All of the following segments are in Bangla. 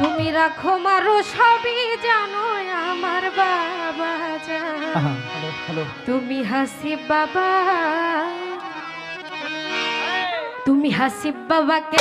তুমি রাখো মারো সবই জানো আমার বাবা জানো তুমি হাসি বাবা। তুমি হাসি বাবাকে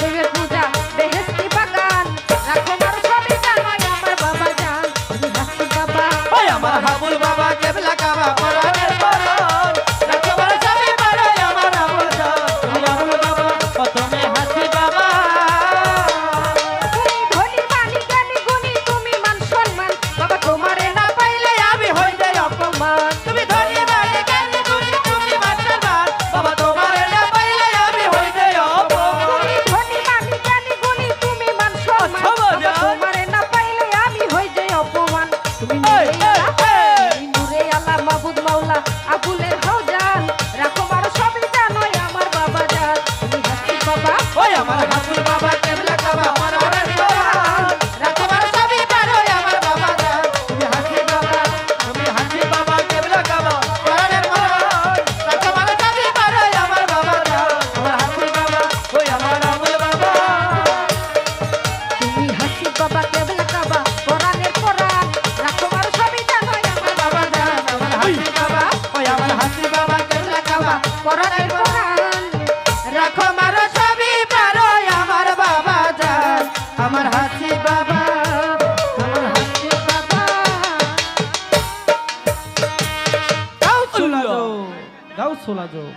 থেকে পরনের কোরআন রাখো মারো ছবি, পারো আমার বাবা যান আমার হাসি বাবা গাও সোলা যাও।